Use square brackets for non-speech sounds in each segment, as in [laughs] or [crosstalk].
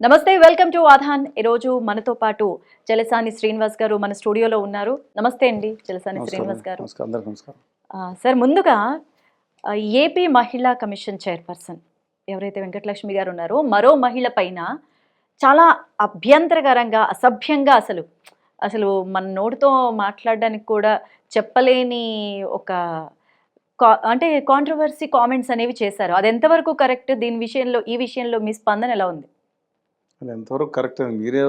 నమస్తే welcome to ఆధాన్. ఈరోజు మనతో పాటు జలసాని శ్రీనివాస్ గారు మన స్టూడియోలో ఉన్నారు. నమస్తే అండి జలసాని శ్రీనివాస్ గారు. సార్ ముందుగా ఏపీ మహిళా కమిషన్ చైర్పర్సన్ ఎవరైతే వెంకటలక్ష్మి గారు ఉన్నారో మరో మహిళ పైన చాలా అభ్యంతరకరంగా అసభ్యంగా అసలు అసలు మన నోటితో మాట్లాడడానికి కూడా చెప్పలేని ఒక కా- అంటే కాంట్రవర్సీ కామెంట్స్ అనేవి చేశారు. అది ఎంతవరకు కరెక్ట్ దీని విషయంలో ఈ విషయంలో మీ స్పందన ఎలా ఉంది? అది ఎంతవరకు కరెక్ట్ మీరే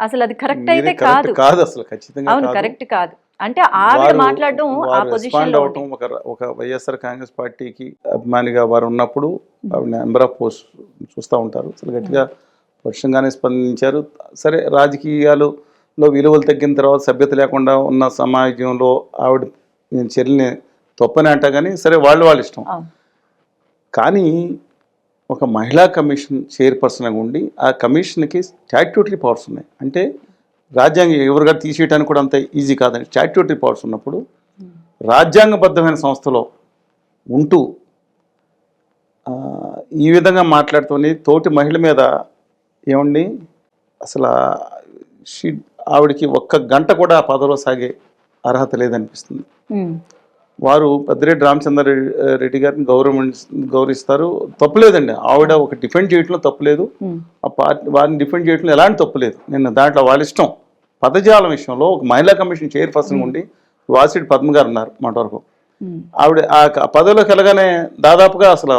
అసలు అది కరెక్ట్ అయితే కాదు. కాదు అసలు ఖచ్చితంగా అవును. కరెక్ట్ కాదు. అంటే ఆవిడ మాట్లాడడం ఆ పొజిషన్లో అవటం ఒక ఒక వైఎస్ఆర్ కాంగ్రెస్ పార్టీకి అభిమానిగా వారు ఉన్నప్పుడు ఆవిడ నెంబర్ ఆఫ్ పోస్ట్ చూస్తూ ఉంటారు. అసలు గట్టిగా పరుషంగానే స్పందించారు. సరే రాజకీయాలలో విలువలు తగ్గిన తర్వాత సభ్యత లేకుండా ఉన్న సమాజంలో ఆవిడ నేను చెల్లిని తప్పని అంటా కానీ సరే వాళ్ళు వాళ్ళ ఇష్టం. కానీ ఒక మహిళా కమిషన్ చైర్పర్సన్గా ఉండి ఆ కమిషన్కి స్టాట్యూటరీ పవర్స్ ఉన్నాయి. అంటే రాజ్యాంగం ఎవరుగా తీసేయడానికి కూడా అంత ఈజీ కాదని స్టాట్యూటరీ పవర్స్ ఉన్నప్పుడు రాజ్యాంగబద్ధమైన సంస్థలో ఉంటూ ఈ విధంగా మాట్లాడుతూనే తోటి మహిళ మీద ఏమండి అసలు షీ- ఆవిడకి ఒక్క గంట కూడా ఆ పదవిలో సాగే అర్హత లేదనిపిస్తుంది. వారు పెద్దిరెడ్డి రామచంద్ర రెడ్డి గారిని గౌరవ గౌరవిస్తారు. తప్పులేదండి ఆవిడ ఒక డిఫెండ్ చేయడంలో తప్పులేదు ఆ పార్టీ వారిని డిఫెండ్ చేయడంలో ఎలాంటి తప్పులేదు నేను దాంట్లో వాళ్ళ ఇష్టం పదజాలం విషయంలో ఒక మహిళా కమిషన్ చైర్పర్సన్ ఉండి వాసిరెడ్డి పద్మ గారు ఉన్నారు మాట వరకు. ఆవిడ ఆ పదవిలోకి వెళ్ళగానే దాదాపుగా అసలు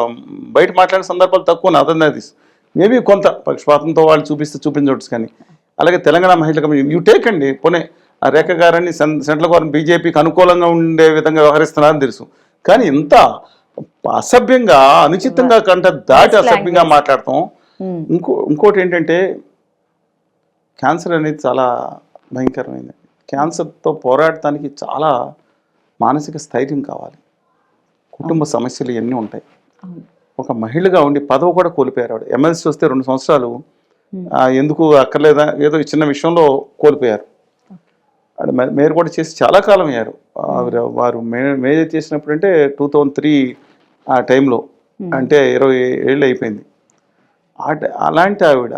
బయట మాట్లాడిన సందర్భాలు తక్కువ అదన్నా తీసు మేబీ కొంత పక్షపాతంతో వాళ్ళు చూపిస్తే చూపించవచ్చు కానీ అలాగే తెలంగాణ మహిళా కమిషన్ యూ టేక్ అండి పోనీ ఆ రేఖ గారని సెంట్రల్ గవర్నమెంట్ బీజేపీకి అనుకూలంగా ఉండే విధంగా వ్యవహరిస్తున్నారని తెలుసు. కానీ ఇంత అసభ్యంగా అనుచితంగా కంట దాటి అసభ్యంగా మాట్లాడతాం. ఉమ్, ఇంకో ఇంకోటి ఏంటంటే క్యాన్సర్ అనేది చాలా భయంకరమైనది క్యాన్సర్తో పోరాడటానికి చాలా మానసిక స్థైర్యం కావాలి. కుటుంబ సమస్యలు ఇవన్నీ ఉంటాయి. ఒక మహిళగా ఉండి పదవి కూడా కోల్పోయారు ఆవిడ. ఎమ్మెల్సీ వస్తే రెండు సంవత్సరాలు Hmm. ఎందుకు అక్కర్లేదా? ఏదో చిన్న విషయంలో కోల్పోయారు. మే- మేయర్ కూడా చేసి చాలా కాలం అయ్యారు. వారు మే మేజర్ చేసినప్పుడు అంటే టూ థౌజండ్ త్రీ ఆ టైంలో అంటే ఇరవై ఏళ్ళు అయిపోయింది. అలాంటి ఆవిడ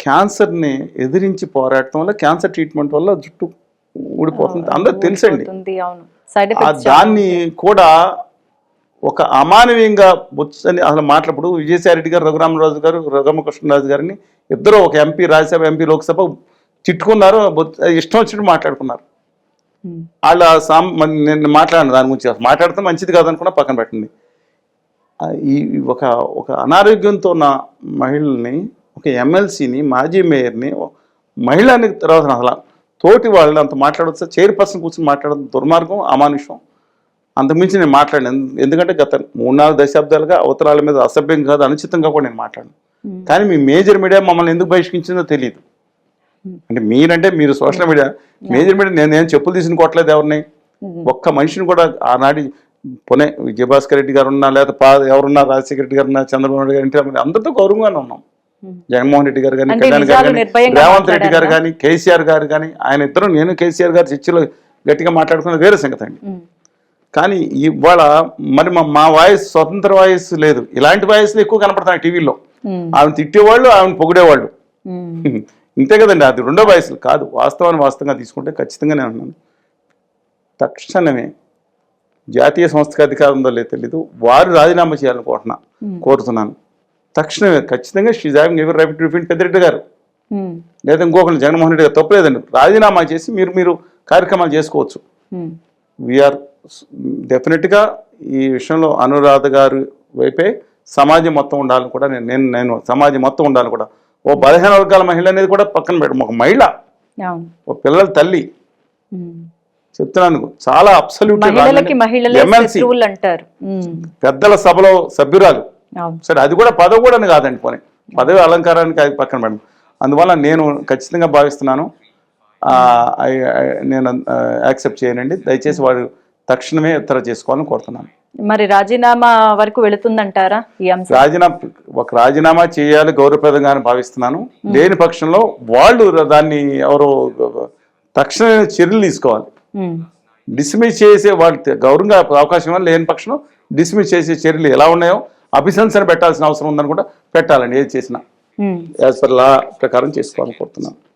క్యాన్సర్ని ఎదిరించి పోరాడటం వల్ల క్యాన్సర్ ట్రీట్మెంట్ వల్ల జుట్టు ఊడిపోతుంది. అందరూ తెలుసండి. దాన్ని కూడా ఒక అమానవీయంగా బొచ్చని అసలు మాట్లాడు విజయసాయి రెడ్డి గారు రఘురామరాజు గారు రఘురామకృష్ణరాజు గారిని ఇద్దరు ఒక ఎంపీ రాజ్యసభ ఎంపీ లోక్సభ తిట్టుకున్నారు ఇష్టం వచ్చినట్టు మాట్లాడుకున్నారు. వాళ్ళ సాం నేను మాట్లాడాను దాని గురించి మాట్లాడితే మంచిది కాదనుకున్నా పక్కన పెట్టండి. ఆ, ఈ ఒక ఒక అనారోగ్యంతో ఉన్న మహిళల్ని ఒక ఎమ్మెల్సీని మాజీ మేయర్ని మహిళని తర్వాత అసలు తోటి వాళ్ళు అంత మాట్లాడవచ్చు చైర్పర్సన్ కూర్చొని మాట్లాడడం దుర్మార్గం అమానుషం. అంతకుమించి నేను మాట్లాడాను. ఎందు- ఎందుకంటే గత మూడు నాలుగు దశాబ్దాలుగా అవతరాల మీద అసభ్యం కాదు అనుచితంగా కూడా నేను మాట్లాడాను. కానీ మీ మేజర్ మీడియా మమ్మల్ని ఎందుకు బహిష్కరించిందో తెలియదు అంటే మీరంటే మీరు సోషల్ మీడియా మేజర్ మీడియా నేను నేను చెప్పులు తీసుకుని కొట్టలేదు ఎవరిని. ఒక్క మనిషిని కూడా ఆనాటి పునే విజయభాస్కర్ రెడ్డి గారు ఉన్నా లేదా పా ఎవరున్నా రాజశేఖర రెడ్డి గారు ఉన్నా చంద్రబాబు నాయుడు గారు ఎన్టీ అందరితో గౌరవంగానే ఉన్నాం. జగన్మోహన్ రెడ్డి గారు కానీ కళ్యాణ్ గారు కానీ రేవంత్ రెడ్డి గారు? కానీ కేసీఆర్ గారు కానీ ఆయన ఇద్దరు నేను కేసీఆర్ గారు చర్చలో గట్టిగా మాట్లాడుకున్నది వేరే సంగతి అండి. కానీ ఇవాళ మరి మా- మా వాయిస్ స్వతంత్ర వాయిస్ లేదు. ఇలాంటి వాయిస్లు ఎక్కువ కనపడతాయి టీవీలో ఆమె తిట్టేవాళ్ళు ఆమెను పొగిడేవాళ్ళు. [laughs] ఇంతే కదండి అది రెండో వయసులు కాదు వాస్తవాన్ని వాస్తవంగా తీసుకుంటే ఖచ్చితంగా నేను అన్నాను తక్షణమే జాతీయ సంస్థకు అధికారం ఉందో లేదో తెలీదు వారు రాజీనామా చేయాలనుకుంటున్నా కోరుతున్నాను. తక్షణమే ఖచ్చితంగా షీజ్ హావింగ్ ఎవరి రైట్ రిఫిన్ పెద్దిరెడ్డి గారు. లేదా ఇంకొకరు జగన్మోహన్ రెడ్డి గారు తప్పలేదండి. రాజీనామా చేసి మీరు మీరు కార్యక్రమాలు చేసుకోవచ్చు. వీఆర్ డెఫినెట్గా ఈ విషయంలో అనురాధ గారి వైపే సమాజం మొత్తం ఉండాలని కూడా నేను నేను నేను సమాజం మొత్తం ఉండాలని కూడా ఓ బలహీన వర్గాల మహిళ అనేది కూడా పక్కన పెట్టం ఒక మహిళ ఓ పిల్లల తల్లి. చెప్తున్నాను చాలా అబ్సల్యూట్ ఎమ్మెల్సీ పెద్దల సభలో సభ్యురాలు. సరే అది కూడా పదవి కూడా కాదండి పోనీ. పదవి అలంకారానికి అది పక్కన పెట్టండి అందువల్ల నేను ఖచ్చితంగా భావిస్తున్నాను. నేను యాక్సెప్ట్ చేయనండి. దయచేసి వారు తక్షణమే ఉత్తర చేసుకోవాలని కోరుతున్నాను. మరి రాజీనామా వరకు వెళుతుందంటారా ఈ అంశం? రాజీనామా ఒక రాజీనామా చేయాలి గౌరవప్రదంగా అని భావిస్తున్నాను. లేని పక్షంలో వాళ్ళు దాన్ని ఎవరో తక్షణమే చర్యలు తీసుకోవాలి. డిస్మిస్ చేసే వాళ్ళు గౌరవంగా అవకాశం లేని పక్షంలో డిస్మిస్ చేసే చర్యలు ఎలా ఉన్నాయో అభిశంసన పెట్టాల్సిన అవసరం ఉందని కూడా పెట్టాలండి ఏది చేసినా. యాజ్ పర్ లా ప్రకారం చేసుకోవాలని కోరుతున్నాను.